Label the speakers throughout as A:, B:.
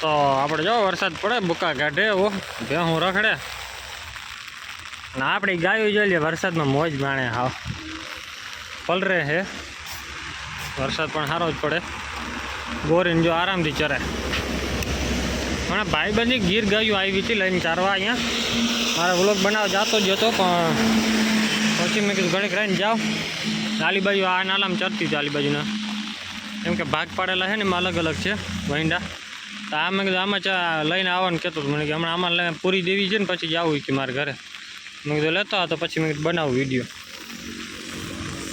A: તો આપણે જો વરસાદ પડે, બુકા કાઢે એવો ભેહું રખડે. ના આપણી ગાયો જોઈ લે, વરસાદમાં મોજ માણે, હાવ. પલરે છે વરસાદ પણ સારો જ પડે. ગોરીને જો આરામથી ચરે. હમણાં ભાઈ બંધી ગીર ગાયું આવી હતી લઈને ચારવા અહીંયા. મારે વ્લોગ બનાવવા જતો જ હતો, પણ પછી મેં કીધું ઘણી રહીને જાઓ આલી બાજુ આ નાલામાં ચરતી હતી આલી બાજુના. કેમ કે ભાગ પાડેલા છે ને, એમાં અલગ અલગ છે વહીંડા તો આ કીધું, આમાં ચા લઈને આવવાનું કહેતો હતો મને કે, હમણાં આમાં લઈને પૂરી દેવી છે ને પછી જવું કે મારા ઘરે. મેં કીધું, લેતો હતો પછી મેં બનાવું વીડિયો.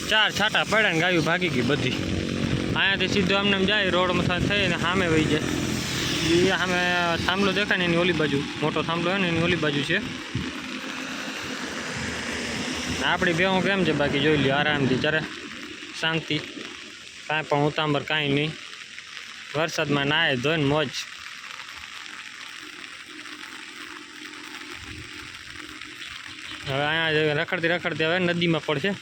A: ચાર છાટા પડ્યા ને ગાયું ભાગી ગઈ બધી. અહીંયાથી સીધું આમને આમ જાય રોડમાં થઈને સામે વહી જાય. એ સામે થાંભલો દેખાય ને એની ઓલી બાજુ. મોટો થાંભલો હોય ને એની ઓલી બાજુ છે. આપણી બેહું કેમ છે બાકી? જોઈ લ્યો, આરામથી ચરે શાંતિ. કાંઈ પણ ઉતાંબર, કાંઈ નહીં. વરસાદમાં નાય ધોઈને મોજ. હવે અહીંયા રખડતી રખડતી હવે નદીમાં પડશે.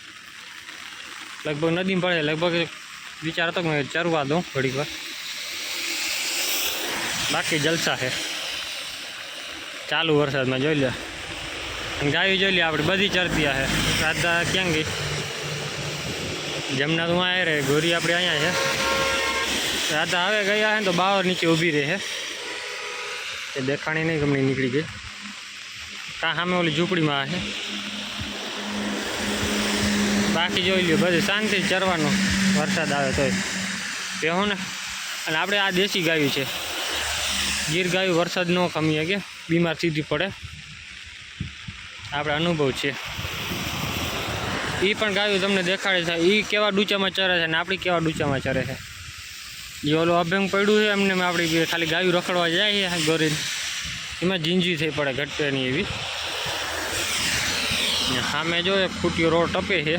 A: લગભગ નદીમાં પડે, લગભગ વિચાર હતો કે ચરવા દઉં થોડીક વાર. બાકી જલસા છે. ચાલુ વરસાદમાં જોઈ લે. ગાયું જોઈ લે, આપણે બધી ચરતી છે. રાધા ક્યાં ગઈ? જમના તો અહીંયા રહે ગોરી આપણે અહીંયા છે. રાધા હવે ગયા છે તો બાવર નીચે ઊભી રહે એ દેખાણી નહીં ગમણી નીકળી ગઈ. કાં સામે ઓલી ઝૂંપડીમાં છે બાકી જોઈ લ્યો, બધું શાંતિ ચરવાનું વરસાદ આવે તોય. બેહો ને, અને આપણે આ દેશી ગાયું છે. ગીર ગાયું વરસાદ ન ખમીએ કે, બીમાર સીધી પડે. આપણે અનુભવ છે. એ પણ ગાયું તમને દેખાડે છે. એ કેવા ડૂચામાં ચરે છે ને આપણી કેવા ડૂચામાં ચરે છે? જે ઓલું અભ્યંગ પડ્યું છે એમને આપણી ખાલી ગાયું રખડવા જાય છે ગોરીને એમાં જીંજી થઈ પડે ઘટે નહીં એવી સામે જો એક ફૂટ્યો રોડ ટપે છે.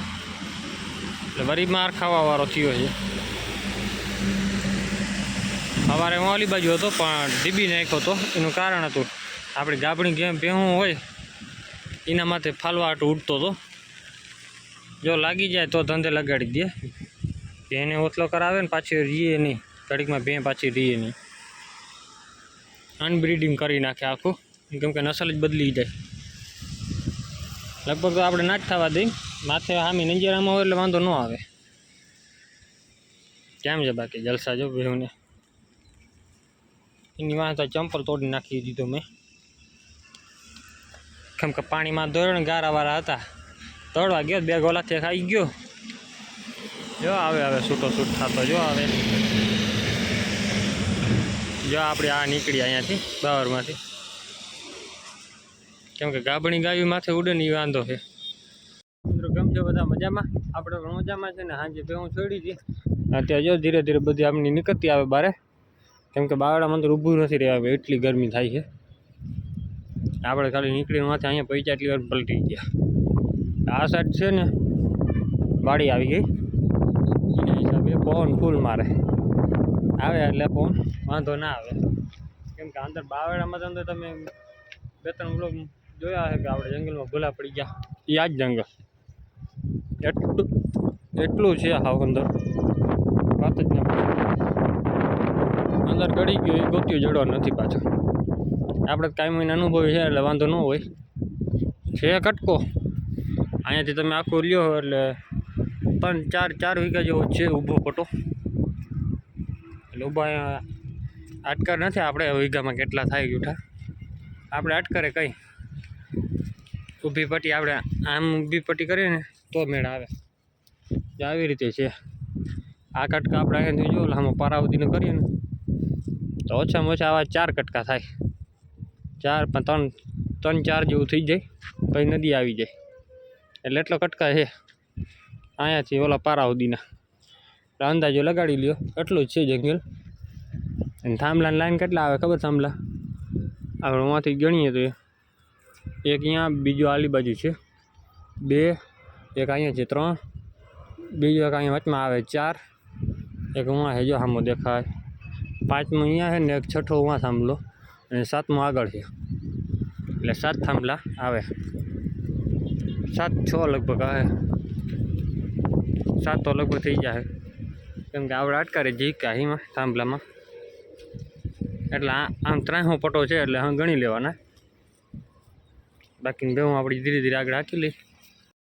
A: એટલે વરી માર ખાવાવાળો થયો છે. સવારે હું ઓલી બાજુ હતો પણ ડીબી નાખ્યો હતો. એનું કારણ હતું આપણી ગાભણી ગેમ ભેહું હોય, એના માથે ફાલવાટ ઉડતો હતો. જો લાગી જાય તો ધંધે લગાડી દે. એને ઓથલો કરાવે ને પાછી રીએ નહીં. ઘડીકમાં બે પાછી રીએ નહીં અનબ્રીડિંગ કરી નાખે આખું. કેમ કે નસલ જ બદલી જાય. લગભગ તો આપણે ના જ થવા દઈ. માથે આમી નંજેરામાં હોય એટલે વાંધો ન આવે. કેમ છે બાકી જલસા જો ભેહુને એની વાંહે ચંપલ તોડી નાખી દીધું મેં. કેમ કે પાણીમાં ધોરણ ગારાવાળા હતા. દોડવા ગયો બે ગોલાથી ખાઈ ગયો. જો આવે હવે છૂટો છૂટ થતો, જો આવે. જો આપણે આ નીકળી અહીંયાથી, બાવરમાંથી. કેમ કે ગાભણી ગાયું માથે ઉડે ને વાંધો છે. મિત્રો, કેમ છો બધા મજામાં? આપણે પણ મજામાં છે ને સાંજે ભેહું છોડી હતી અત્યારે જો ધીરે ધીરે બધી આપણી નીકળતી આવે બારે. કેમ કે બાવડામાં અંદર ઊભું નથી રહેવા હવે એટલી ગરમી થાય છે. આપણે ખાલી નીકળીને માથે અહીંયા પૈસા એટલી વાર પલટી ગયા. આ સાઈડ છે ને, વાડી આવી ગઈ. એના હિસાબે પવન ફૂલ મારે. આવે એટલે પવન. વાંધો ના આવે. કેમ કે અંદર બાવળામાં તો અંદર તમે બે ત્રણ બ્લોક જોયા છે કે આપણે જંગલમાં ભૂલા પડી ગયા. એ આ જ જંગલ. એટલું એટલું છે હાવ અંદર. વાત જ ના અંદર ગળી ગયો એ ગોત્યું જડવા નથી પાછો આપણે કાંઈ મહિના અનુભવી છે એટલે વાંધો ન હોય. છે કટકો. અહીંયાથી તમે આખું લ્યો એટલે ત્રણ, ચાર ચાર વીઘા જેવો છે ઊભો પટો. એટલે ઊભા અહીંયા આટકર નથી, આપણે વીઘામાં કેટલા થાય જૂઠા? આપણે અટકરે કઈ? ઊભી પટ્ટી આપણે આમ ઊભી પટ્ટી કરીએ ને તો મેળ આવે. આવી રીતે છે. આ કટકા આપણે અહીંયાથી જો આમાં પારાવતીને કરીએ ને, તો ઓછામાં ઓછા આવા ચાર કટકા થાય. ચાર પણ ત્રણ ત્રણ ચાર જેવું થઈ જાય, પછી નદી આવી જાય. એટલે એટલો કટકા છે. અહીંયાથી ઓલા પારા સુધીના અંદાજો લગાડી લ્યો, એટલું જ છે જંગલ. અને થાંભલાની લાઈન કેટલા આવે ખબર થાંભલા? આપણે ઉમાંથી ગણીએ તો એક અહીંયા, બીજો આલી બાજુ છે. બે, એક અહીંયા છે ત્રણ. બીજો એક અહીંયા વચમાં આવે ચાર. એક ઉમાં છે જો સામો દેખાય. પાંચમો અહીંયા છે ને એક છઠ્ઠો ઉમાં થાંભલો. અને સાતમો આગળ છે. એટલે સાત થાંભલા આવે. સાત છ લગભગ આવે. સાત તો લગભગ થઈ જાય. કેમ કે આપણે અટકારે જી કે અહીંમાં થાંભલામાં. એટલે આમ ત્રાસો પટો છે એટલે હા ગણી લેવાના. બાકી બે હું આપણી ધીરે ધીરે આગળ રાખી લઈ